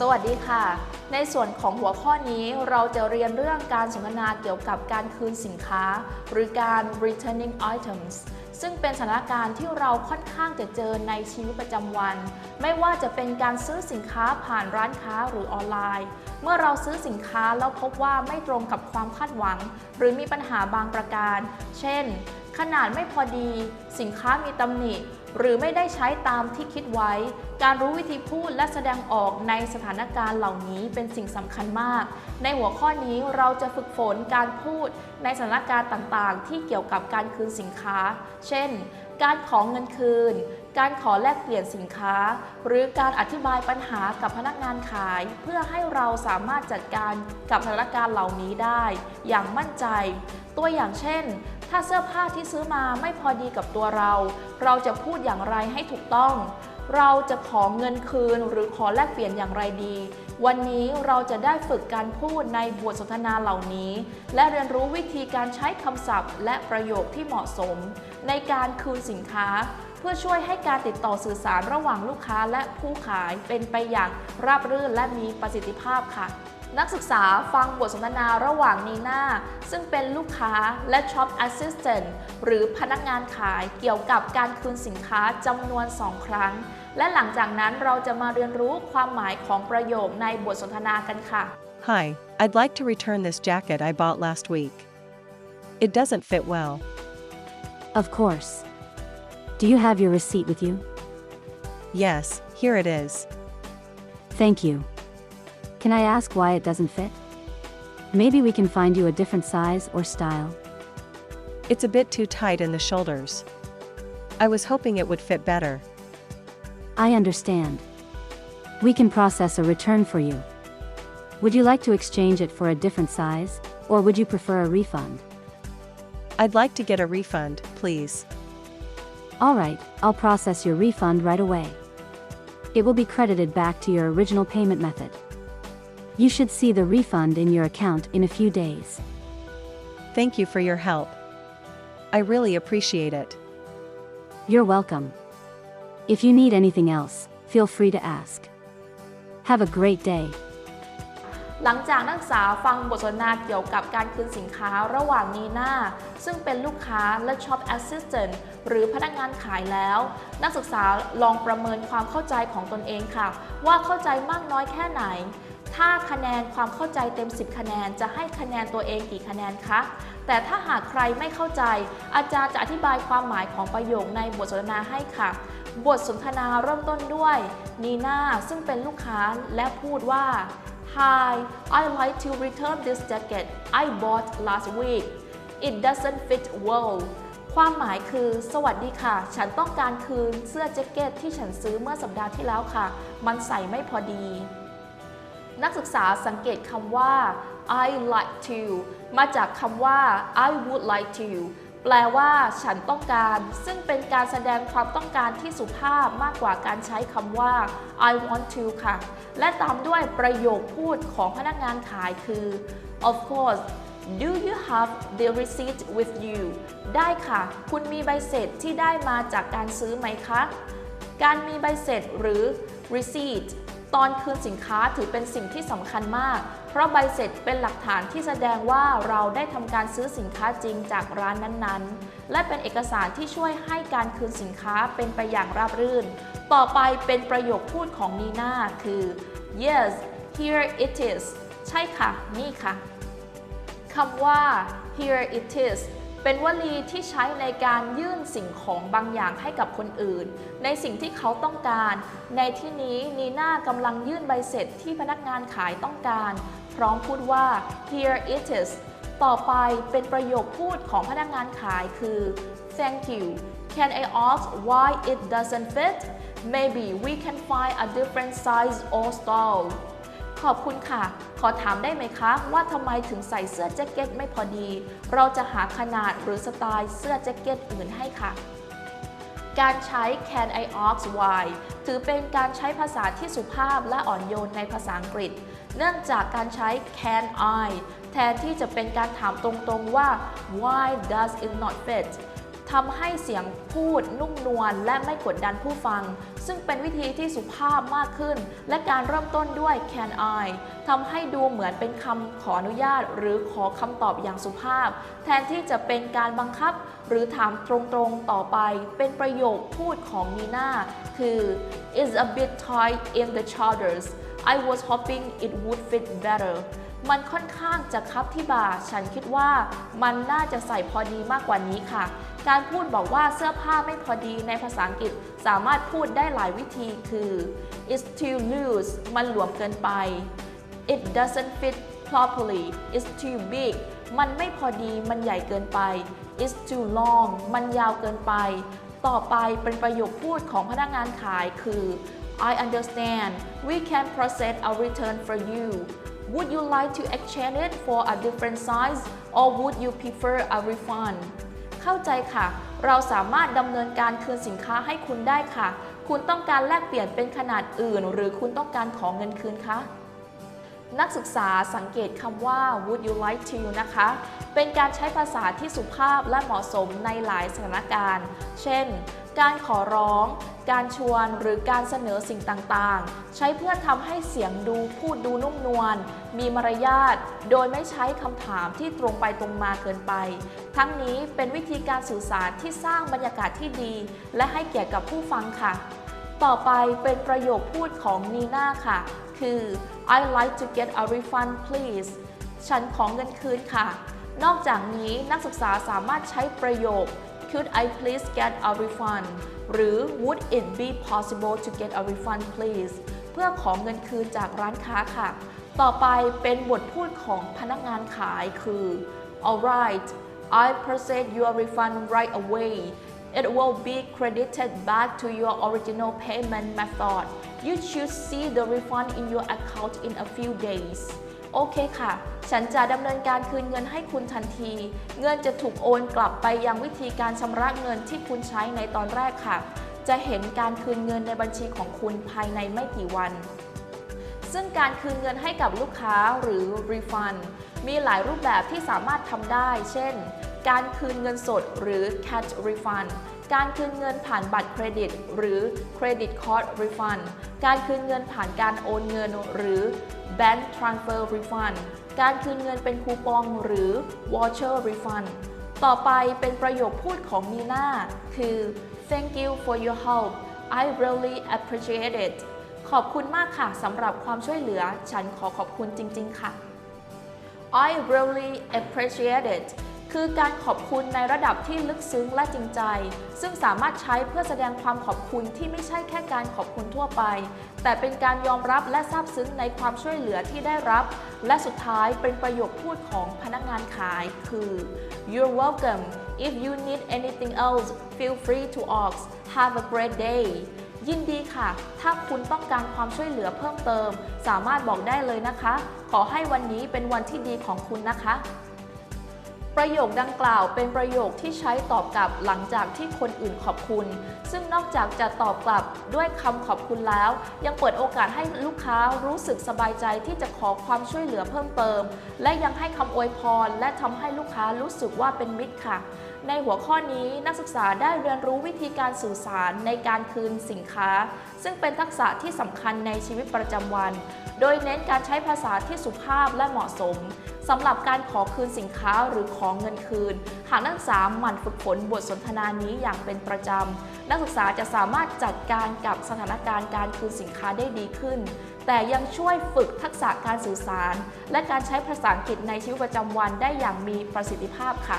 สวัสดีค่ะ ในส่วนของหัวข้อนี้เราจะเรียนเรื่องการสนทนาเกี่ยวกับการคืนสินค้า หรือการ returning items ซึ่งเป็นสถานการณ์ที่เราค่อนข้างจะเจอในชีวิตประจำวัน ไม่ว่าจะเป็นการซื้อสินค้าผ่านร้านค้าหรือออนไลน์ เมื่อเราซื้อสินค้าแล้วพบว่าไม่ตรงกับความคาดหวัง หรือมีปัญหาบางประการ เช่น ขนาดไม่พอดี สินค้ามีตำหนิ หรือไม่ได้ใช้ตามที่คิดไว้ การรู้วิธีพูดและแสดงออกในสถานการณ์เหล่านี้เป็นสิ่งสำคัญมาก ในหัวข้อนี้เราจะฝึกฝนการพูดในสถานการณ์ต่างๆ ที่เกี่ยวกับการคืนสินค้า เช่น การขอเงินคืน การขอแลกเปลี่ยนสินค้า หรือการอธิบายปัญหากับพนักงานขาย เพื่อให้เราสามารถจัดการกับสถานการณ์เหล่านี้ได้ อย่างมั่นใจ ตัวอย่างเช่น ถ้าเสื้อผ้าที่ซื้อมาไม่พอดีกับตัวเรา เราจะพูดอย่างไรให้ถูกต้อง เราจะขอเงินคืนหรือขอแลกเปลี่ยนอย่างไรดี วันนี้เราจะได้ฝึกการพูดในบทสนทนาเหล่านี้ และเรียนรู้วิธีการใช้คำศัพท์ และประโยคที่เหมาะสม ในการคืนสินค้า เพื่อช่วยให้การติดต่อสื่อสารระหว่างลูกค้าและผู้ขายเป็นไปอย่างราบรื่นและมีประสิทธิภาพค่ะ นักศึกษาฟังบทสนทนาระหว่างนีน่าซึ่งเป็นลูกค้าและช็อปแอสซิสแตนต์หรือพนักงานขายเกี่ยวกับการคืนสินค้าจำนวน 2 ครั้ง และหลังจากนั้นเราจะมาเรียนรู้ความหมายของประโยคในบทสนทนากันค่ะ Hi, I'd like to return this jacket I bought last week. It doesn't fit well. Of course. Do you have your receipt with you? Yes, here it is. Thank you. Can I ask why it doesn't fit? Maybe we can find you a different size or style. It's a bit too tight in the shoulders. I was hoping it would fit better. I understand. We can process a return for you. Would you like to exchange it for a different size, or would you prefer a refund? I'd like to get a refund, please. Alright, I'll process your refund right away. It will be credited back to your original payment method. You should see the refund in your account in a few days. Thank you for your help. I really appreciate it. You're welcome. If you need anything else, feel free to ask. Have a great day. หลังจากนักศึกษาฟังบทสนทนาเกี่ยวกับการคืนสินค้าระหว่างนีน่าซึ่งเป็นลูกค้าและช็อปแอสซิสแตนต์หรือพนักงานขายแล้ว นักศึกษาลองประเมินความเข้าใจของตนเองค่ะ ว่าเข้าใจมากน้อยแค่ไหน ถ้าคะแนนความเข้าใจเต็ม 10 คะแนน จะให้คะแนนตัวเองกี่คะแนนคะ แต่ถ้าหากใครไม่เข้าใจ อาจารย์จะอธิบายความหมายของประโยคในบทสนทนาให้ค่ะ บทสนทนาเริ่มต้นด้วยนีน่าซึ่งเป็นลูกค้าและพูดว่า Hi I'd like to return this jacket I bought last week It doesn't fit well ความหมายคือ สวัสดีค่ะ ฉันต้องการคืนเสื้อแจ็คเก็ตที่ฉันซื้อเมื่อสัปดาห์ที่แล้วค่ะ มันใส่ไม่พอดี นักศึกษาสังเกตคำว่า I like to มาจากคำว่า I would like to แปลว่าฉันต้องการ ซึ่งเป็นการแสดงความต้องการที่สุภาพมากกว่าการใช้คำว่า I want to ค่ะ และตามด้วยประโยคพูดของพนักงานขายคือ Of course Do you have the receipt with you ได้ค่ะ คุณมีใบเสร็จที่ได้มาจากการซื้อไหมคะ การมีใบเสร็จหรือ receipt ตอนคืนสินค้าถือเป็นสิ่งที่สำคัญมาก เพราะใบเสร็จเป็นหลักฐานที่แสดงว่าเราได้ทำการซื้อสินค้าจริงจากร้านนั้นๆ และเป็นเอกสารที่ช่วยให้การคืนสินค้าเป็นไปอย่างราบรื่น ต่อไปเป็นประโยคพูดของนีน่าคือ yes here it is ใช่ค่ะ นี่ค่ะคำว่า here it is เป็นวลีที่ใช้ในการยื่นสิ่งของบางอย่างให้กับคนอื่น ในสิ่งที่เขาต้องการ ในที่นี้นีน่ากำลังยื่นใบเสร็จที่พนักงานขายต้องการ พร้อมพูดว่า here it is ต่อไปเป็นประโยคพูดของพนักงานขายคือ thank you can I ask why it doesn't fit maybe we can find a different size or style ขอบคุณค่ะ ขอถามได้ไหมคะว่าทำไมถึงใส่เสื้อแจ็คเก็ตไม่พอดี เราจะหาขนาดหรือสไตล์เสื้อแจ็คเก็ตอื่นให้ค่ะ การใช้ can I ask why ถือเป็นการใช้ภาษาที่สุภาพและอ่อนโยนในภาษาอังกฤษ เนื่องจากการใช้ can I แทนที่จะเป็นการถามตรงๆว่า why does it not fit ทำให้เสียงพูดนุ่มนวลและไม่กดดันผู้ฟัง ซึ่งเป็นวิธีที่สุภาพมากขึ้น และการเริ่มต้นด้วย can I ทำให้ดูเหมือนเป็นคำขออนุญาต หรือขอคำตอบอย่างสุภาพ แทนที่จะเป็นการบังคับ หรือถามตรงๆต่อไป เป็นประโยคพูดของนีน่าคือ is a bit tight in the shoulders I was hoping it would fit better มันค่อนข้างจะคับที่บ่า ฉันคิดว่ามันน่าจะใส่พอดีมากกว่านี้ค่ะ การพูดบอกว่าเสื้อผ้าไม่พอดีในภาษาอังกฤษสามารถพูดได้หลายวิธีคือ it's too loose มันหลวมเกินไป it doesn't fit properly it's too big มันไม่พอดี มันใหญ่เกินไป it's too long มันยาวเกินไป ต่อไปเป็นประโยคพูดของพนักงานขายคือ I understand we can process a return for you would you like to exchange it for a different size or would you prefer a refund เข้าใจค่ะ เราสามารถดำเนินการคืนสินค้าให้คุณได้ค่ะ คุณต้องการแลกเปลี่ยนเป็นขนาดอื่น หรือคุณต้องการของเงินคืนคะ นักศึกษาสังเกตคำว่า would you like to นะคะ เป็นการใช้ภาษาที่สุภาพและเหมาะสมในหลายสถานการณ์ เช่น การขอร้อง การชวนหรือการเสนอสิ่งต่างๆ ใช้เพื่อทำให้เสียงดูพูดดูนุ่มนวล มีมารยาท โดยไม่ใช้คำถามที่ตรงไปตรงมาเกินไป ทั้งนี้เป็นวิธีการสื่อสารที่สร้างบรรยากาศที่ดี และให้เกียรติกับผู้ฟังค่ะ ต่อไปเป็นประโยคพูดของนีน่าค่ะ คือ I like to get a refund please ฉันขอเงินคืนค่ะ นอกจากนี้นักศึกษาสามารถใช้ประโยค Could I please get a refund หรือ Would it be possible to get a refund please เพื่อขอเงินคืนจากร้านค้าค่ะ ต่อไปเป็นบทพูดของพนักงานขายคือ Alright I process your refund right away It will be credited back to your original payment method. You should see the refund in your account in a few days. โอเคค่ะ ฉันจะดำเนินการคืนเงินให้คุณทันที เงินจะถูกโอนกลับไปยังวิธีการชำระเงินที่คุณใช้ในตอนแรกค่ะ จะเห็นการคืนเงินในบัญชีของคุณภายในไม่กี่วัน ซึ่งการคืนเงินให้กับลูกค้าหรือ refund มีหลายรูปแบบที่สามารถทำได้ เช่นการคืนเงินสดหรือ cash refund การคืนเงินผ่านบัตรเครดิต หรือ credit card refund การคืนเงินผ่านการโอนเงิน หรือ bank transfer refund การคืนเงินเป็นคูปองหรือ voucher refund ต่อไปเป็นประโยคพูดของนีนาคือ thank you for your help I really appreciate it ขอบคุณมากค่ะสำหรับความช่วยเหลือ ฉันขอขอบคุณจริง ๆ ค่ะ I really appreciate it คือการขอบคุณในระดับที่ลึกซึ้งและจริงใจ ซึ่งสามารถใช้เพื่อแสดงความขอบคุณที่ไม่ใช่แค่การขอบคุณทั่วไป แต่เป็นการยอมรับและซาบซึ้งในความช่วยเหลือที่ได้รับ และสุดท้ายเป็นประโยคพูดของพนักงานขายคือ You're welcome if you need anything else feel free to ask have a great day ยินดีค่ะ ถ้าคุณต้องการความช่วยเหลือเพิ่มเติม สามารถบอกได้เลยนะคะ ขอให้วันนี้เป็นวันที่ดีของคุณนะคะ ประโยคดังกล่าวเป็นประโยคที่ใช้ตอบกลับหลังจากที่คนอื่นขอบคุณ ซึ่งนอกจากจะตอบกลับด้วยคำขอบคุณแล้ว ยังเปิดโอกาสให้ลูกค้ารู้สึกสบายใจที่จะขอความช่วยเหลือเพิ่มเติม และยังให้คำอวยพรและทำให้ลูกค้ารู้สึกว่าเป็นมิตรค่ะ ในหัวข้อนี้นักศึกษาได้เรียนรู้วิธีการสื่อสารในการคืนสินค้า ซึ่งเป็นทักษะที่สำคัญในชีวิตประจำวัน โดยเน้นการใช้ภาษาที่สุภาพและเหมาะสมสำหรับการขอคืนสินค้าหรือขอเงินคืน หากนักศึกษาหมั่นฝึกฝนบทสนทนานี้อย่างเป็นประจำ นักศึกษาจะสามารถจัดการกับสถานการณ์การคืนสินค้าได้ดีขึ้น แต่ยังช่วยฝึกทักษะการสื่อสาร และการใช้ภาษาอังกฤษในชีวิตประจำวันได้อย่างมีประสิทธิภาพค่ะ